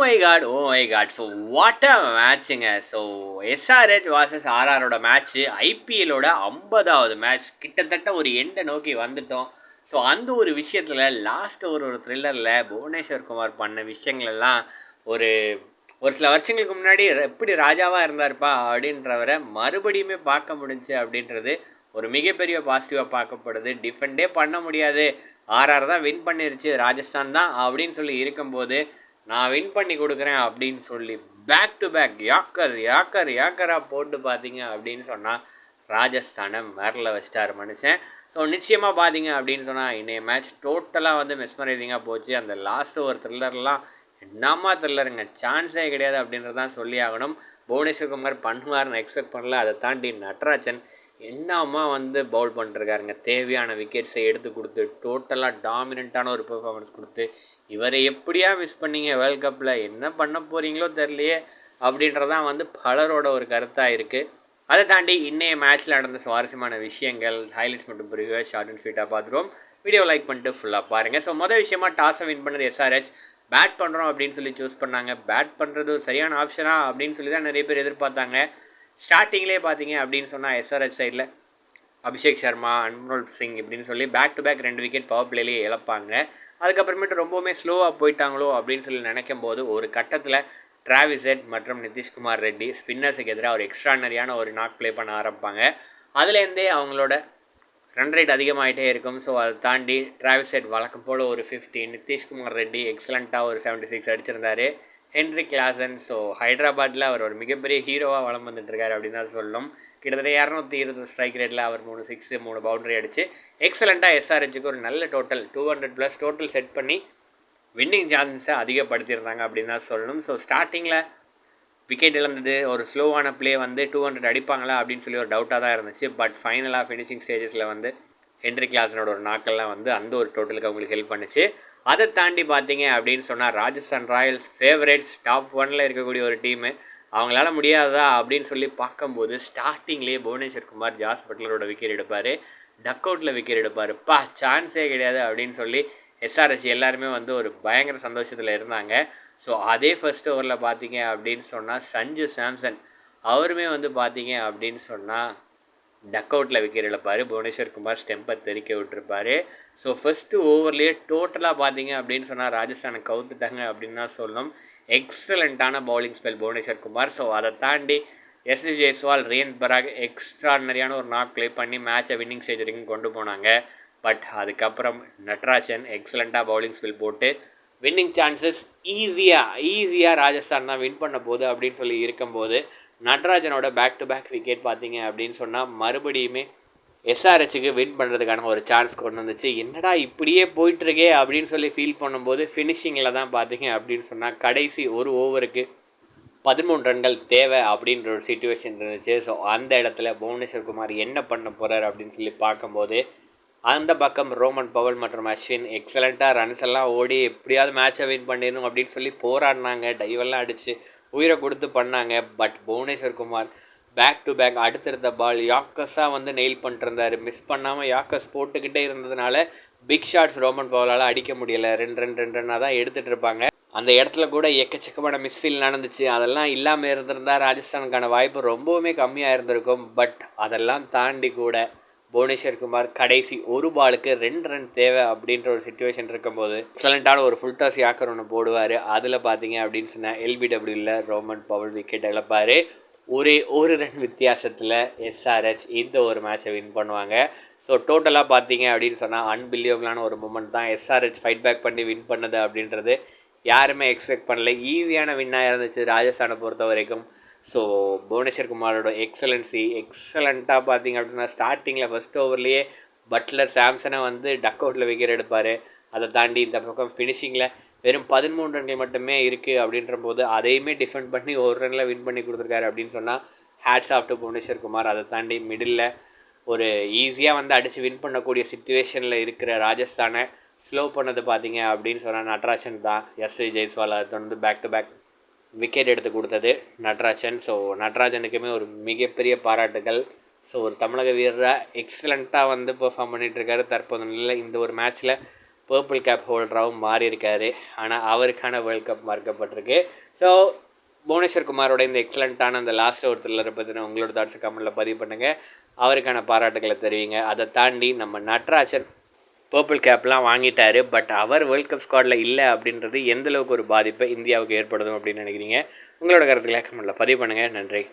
My god oh my god so what a மேட்சுங்க so SRH versus ஆர்ஆரோட match ஐபிஎலோட ஐம்பதாவது match கிட்டத்தட்ட ஒரு எண்டை நோக்கி வந்துட்டோம். ஸோ அந்த ஒரு விஷயத்தில் லாஸ்ட் ஒரு ஒரு த்ரில்லரில் புவனேஸ்வர் குமார் பண்ண விஷயங்களெல்லாம் ஒரு ஒரு சில வருஷங்களுக்கு முன்னாடி எப்படி ராஜாவாக இருந்தார்ப்பா அப்படின்றவரை மறுபடியுமே பார்க்க முடிஞ்சு அப்படின்றது ஒரு மிகப்பெரிய பாசிட்டிவாக பார்க்கப்படுது. டிஃபெண்டே பண்ண முடியாது. ஆர்ஆர் தான் வின் பண்ணிருச்சு. ராஜஸ்தான் தான் அப்படின்னு சொல்லி இருக்கும்போது நான் வின் பண்ணி கொடுக்குறேன் அப்படின்னு சொல்லி back to back yorker yorker யாக்கராக போட்டு பார்த்தீங்க அப்படின்னு சொன்னால் ராஜஸ்தானை மேரில் வச்சிட்டார் மனுஷன். ஸோ நிச்சயமாக பார்த்தீங்க அப்படின்னு சொன்னால் இன்றைய மேட்ச் டோட்டலாக வந்து மெஸ்மரைசிங்காக போச்சு. அந்த லாஸ்ட் ஒரு த்ரில்லர்லாம் என்னம்மா த்ரில்லருங்க சான்ஸே கிடையாது அப்படின்றது தான் சொல்லி ஆகணும். புவனேஸ்வர் குமார் பண்ணுவார்னு எக்ஸ்பெக்ட் பண்ணல. அதை தாண்டி நட்ராஜன் என்னம்மா வந்து பவுல் பண்ணிருக்காருங்க? தேவையான விக்கெட்ஸை எடுத்து கொடுத்து டோட்டலாக டாமினண்ட்டான ஒரு பெர்ஃபார்மன்ஸ் கொடுத்து இவரை எப்படியா மிஸ் பண்ணீங்க வேர்ல்ட் கப்பில் என்ன பண்ண போகிறீங்களோ தெரிலையே அப்படின்றதான் வந்து பலரோட ஒரு கருத்தாக இருக்குது அதை தாண்டி இன்றைய மேட்ச்சில் நடந்த சுவாரஸ்யமான விஷயங்கள் ஹைலைட்ஸ் மற்றும் பிரிவு ஷார்ட் அண்ட் ஸ்வீட்டாக பார்த்துருவோம். வீடியோ லைக் பண்ணிட்டு ஃபுல்லாக பாருங்கள் ஸோ மொதல் விஷயமா டாஸை வின் பண்ணது எஸ்ஆர்ஹெச் பேட் பண்ணுறோம் அப்படின்னு சொல்லி சூஸ் பண்ணாங்க. பேட் பண்ணுறது சரியான ஆப்ஷனா அப்படின்னு சொல்லி தான் நிறைய பேர் எதிர்பார்த்தாங்க. ஸ்டார்டிங்லேயே பார்த்தீங்க அப்படின்னு சொன்னால் எஸ்ஆர்ஹெச் சைடில் அபிஷேக் சர்மா அன்மோல் சிங் இப்படின்னு சொல்லி பேக் டு பேக் ரெண்டு விக்கெட் பவர் பிளேலேயே இழப்பாங்க. அதுக்கப்புறமேட்டு ரொம்பவுமே ஸ்லோவாக போயிட்டாங்களோ அப்படின்னு சொல்லி நினைக்கும் போது ஒரு கட்டத்தில் டிராவிசெட் மற்றும் நிதிஷ்குமார் ரெட்டி ஸ்பின்னர்ஸுக்கு எதிராக ஒரு எக்ஸ்ட்ரானரியான ஒரு நாக் ப்ளே பண்ண ஆரம்பிப்பாங்க. அதுலேருந்தே அவங்களோட ரன் ரேட் அதிகமாகிட்டே இருக்கும். ஸோ அதை தாண்டி டிராவிசெட் வழக்கம் போல் ஒரு ஃபிஃப்டி நிதிஷ்குமார் ரெட்டி எக்ஸலண்ட்டாக ஒரு செவன்ட்டி சிக்ஸ் அடிச்சிருந்தாரு. ஹென்ரி கிளாசன் ஸோ ஹைதராபாத்தில் அவர் ஒரு மிகப்பெரிய ஹீரோவாக வளம் வந்துட்டுருக்காரு அப்படின்னு தான் சொல்லணும் கிட்டத்தட்ட இரநூத்தி இருபது ஸ்ட்ரைக் ரேட்டில் அவர் மூணு சிக்ஸு மூணு பவுண்டரி அடிச்சு எக்ஸலண்ட்டாக எஸ்ஆர்ஹெச்சுக்கு ஒரு நல்ல total two hundred plus total set பண்ணி வின்னிங் சான்ஸை அதிகப்படுத்தியிருந்தாங்க அப்படின்னு தான் சொல்லணும். ஸோ ஸ்டார்டிங்கில் விக்கெட் இழந்தது ஒரு ஸ்லோவான ப்ளே வந்து டூ ஹண்ட்ரட் அடிப்பாங்களா அப்படின்னு சொல்லி ஒரு டவுட்டாக தான் இருந்துச்சு. பட் ஃபைனலாக ஃபினிஷிங் ஸ்டேஜஸில் வந்து ஹென்ரி கிளாஸனோட ஒரு நாக்கெல்லாம் வந்து அந்த ஒரு டோட்டலுக்கு அவங்களுக்கு ஹெல்ப் பண்ணுச்சு. அதை தாண்டி பார்த்தீங்க அப்படின்னு சொன்னால் ராஜஸ்தான் ராயல்ஸ் ஃபேவரேட்ஸ் டாப் ஒனில் இருக்கக்கூடிய ஒரு டீமு அவங்களால முடியாதா அப்படின்னு சொல்லி பார்க்கும்போது ஸ்டார்டிங்லேயே புவனேஸ்வர் குமார் ஜாஸ் பட்லரோட விக்கெட் எடுப்பார். டக் அவுட்டில் விக்கெட் எடுப்பார். பா சான்ஸே கிடையாது அப்படின்னு சொல்லி எஸ்ஆர்எஸ் எல்லாருமே வந்து ஒரு பயங்கர சந்தோஷத்தில் இருந்தாங்க. ஸோ அதே ஃபர்ஸ்ட் ஓவரில் பார்த்தீங்க அப்படின்னு சொன்னால் சஞ்சு சாம்சன். அவருமே வந்து பார்த்தீங்க அப்படின்னு சொன்னால் டக் அவுட்டில் விக்கெட் இழப்பார் புவனேஸ்வர் குமார் ஸ்டெம்பை தெறிக்க விட்டுருப்பாரு. ஸோ ஃபஸ்ட்டு ஓவர்லேயே டோட்டலாக பார்த்தீங்க அப்படின்னு சொன்னால் ராஜஸ்தானை கவுத்துட்டாங்க அப்படின்னு தான் சொல்லணும் எக்ஸலண்ட்டான bowling spell Bhuvneshwar Kumar. So அதை தாண்டி எஸ்வி ஜெய்ஸ்வால் ரியன் பராக் எக்ஸ்ட்ரானரியான ஒரு நாக் ப்ளே பண்ணி மேட்சை வின்னிங் ஸ்டேஜ் வரைக்கும் கொண்டு போனாங்க. பட் அதுக்கப்புறம் நட்ராஜன் எக்ஸலண்ட்டாக பவுலிங் ஸ்பெல் போட்டு வின்னிங் சான்சஸ் ஈஸியாக ஈஸியாக ராஜஸ்தான் தான் வின் பண்ண போகுது அப்படின்னு சொல்லி இருக்கும்போது நட்ராஜனோட பேக் டு பேக் விக்கெட் பார்த்தீங்க அப்படின்னு சொன்னால் மறுபடியுமே எஸ்ஆர்ஹெச்சுக்கு வின் பண்ணுறதுக்கான ஒரு சான்ஸ் கொண்டு வந்துச்சு. என்னடா இப்படியே போயிட்டுருக்கே அப்படின்னு சொல்லி ஃபீல் பண்ணும்போது ஃபினிஷிங்கில் தான் பார்த்தீங்க அப்படின்னு சொன்னால் கடைசி ஒரு ஓவருக்கு பதிமூணு ரன்கள் தேவை அப்படின்ற ஒரு சுச்சுவேஷன் இருந்துச்சு. ஸோ அந்த இடத்துல புவனேஸ்வர் குமார் என்ன பண்ண போகிறார் அப்படின்னு சொல்லி பார்க்கும்போது அந்த பக்கம் ரோமன் பவல் மற்றும் அஸ்வின் எக்ஸலண்ட்டாக ரன்ஸ் எல்லாம் ஓடி எப்படியாவது மேட்சை வின் பண்ணிடணும் அப்படின்னு சொல்லி போராடினாங்க. டைவெல்லாம் அடித்து உயிரை கொடுத்து பண்ணாங்க. But Bhuvneshwar Kumar back to back அடுத்தடுத்த பால் யாக்கஸாக வந்து நெயில் பண்ணிட்டுருந்தார் மிஸ் பண்ணாமல் யாக்கஸ் போட்டுக்கிட்டே இருந்ததுனால பிக் ஷாட்ஸ் ரோமன் பவலால் அடிக்க முடியலை. ரெண்டு ரெண்டு ரெண்டு ரன்னாக தான் எடுத்துகிட்டு இருப்பாங்க. அந்த இடத்துல கூட எக்கச்சக்கமான மிஸ்ஃபீல் நடந்துச்சு. அதெல்லாம் இல்லாமல் இருந்திருந்தால் ராஜஸ்தானுக்கான வாய்ப்பு ரொம்பவுமே கம்மியாக இருந்திருக்கும். பட் அதெல்லாம் தாண்டி கூட புவனேஸ்வர் குமார் கடைசி ஒரு பாலுக்கு ரெண்டு ரன் தேவை அப்படின்ற ஒரு சுச்சுவேஷன் இருக்கும்போது எக்ஸலண்ட்டான ஒரு ஃபுல் டாஸ் யாக்கர் ஒன்று போடுவார். அதில் பார்த்தீங்க அப்படின்னு சொன்னால் எல்பிடபிள்யூவில் ரோமன் பவல் விக்கெட் இழப்பார். ஒரே ஒரு ரன் வித்தியாசத்தில் எஸ்ஆர்ஹெச் இந்த ஒரு மேட்சை வின் பண்ணுவாங்க. ஸோ டோட்டலாக பார்த்தீங்க அப்படின்னு சொன்னால் அன்பிலியபிளான ஒரு மூமெண்ட் தான் எஸ்ஆர்ஹெச் ஃபைட் பேக் பண்ணி வின் பண்ணது அப்படின்றது யாருமே எக்ஸ்பெக்ட் பண்ணல. ஈஸியான வின்னாக இருந்துச்சு ராஜஸ்தானை பொறுத்த வரைக்கும் ஸோ புவனேஸ்வர் குமாரோட எக்ஸலன்சி எக்ஸலண்ட்டாக பார்த்தீங்க அப்படின்னா ஸ்டார்டிங்கில் ஃபஸ்ட் ஓவர்லேயே பட்லர் சாம்சனை வந்து டக் அவுட்டில் விக்கெட் எடுப்பார். அதை தாண்டி இந்த பக்கம் ஃபினிஷிங்கில் வெறும் பதிமூணு ரன்கள் மட்டுமே இருக்குது அப்படின்ற போது அதையுமே டிஃபெண்ட் பண்ணி ஒரு ரனில் வின் பண்ணி கொடுத்துருக்காரு அப்படின்னு சொன்னால் hats off to Bhuvneshwar Kumar. அதை தாண்டி மிடில் ஒரு ஈஸியாக வந்து அடித்து வின் பண்ணக்கூடிய சுச்சுவேஷனில் இருக்கிற ராஜஸ்தானை ஸ்லோ பண்ணது பார்த்தீங்க அப்படின்னு சொன்னால் நட்ராஜன் தான். எஸ் ஜெய்ஸ்வால் அதை தொடர்ந்து பேக் டு பேக் விக்கெட் எடுத்து கொடுத்தது நட்ராஜன். ஸோ நட்ராஜனுக்குமே ஒரு மிகப்பெரிய பாராட்டுகள். ஸோ ஒரு தமிழக வீரராக எக்ஸலண்ட்டாக வந்து பெர்ஃபார்ம் பண்ணிகிட்ருக்காரு தற்போது நிலையில் இந்த ஒரு மேட்ச்சில் பர்பிள் கேப் ஹோல்டராகவும் மாறியிருக்காரு. ஆனால் அவருக்கான வேர்ல்ட் கப் மறுக்கப்பட்டிருக்கு. ஸோ புவனேஸ்வர் குமாரோட இந்த எக்ஸலண்ட்டான அந்த லாஸ்ட் ஒரு த்ரில்லரை பற்றின உங்களோட தாட்ஸ் கமெண்ட்டில் பதிவு பண்ணுங்கள் அவருக்கான பாராட்டுகளை தெரிவிங்க. அதை தாண்டி நம்ம நட்ராஜன் பர்பிள் கேப்லாம் வாங்கிட்டாரு பட் அவர் வேர்ல்ட் கப் ஸ்குவாடில் இல்லை அப்படின்றது எந்த அளவுக்கு ஒரு பாதிப்பை இந்தியாவுக்கு ஏற்படுத்தும் அப்படின்னு நினைக்கிறீங்க? உங்களோட கருத்துக்களை கமெண்ட்டில் பதிவு பண்ணுங்கள் நன்றி.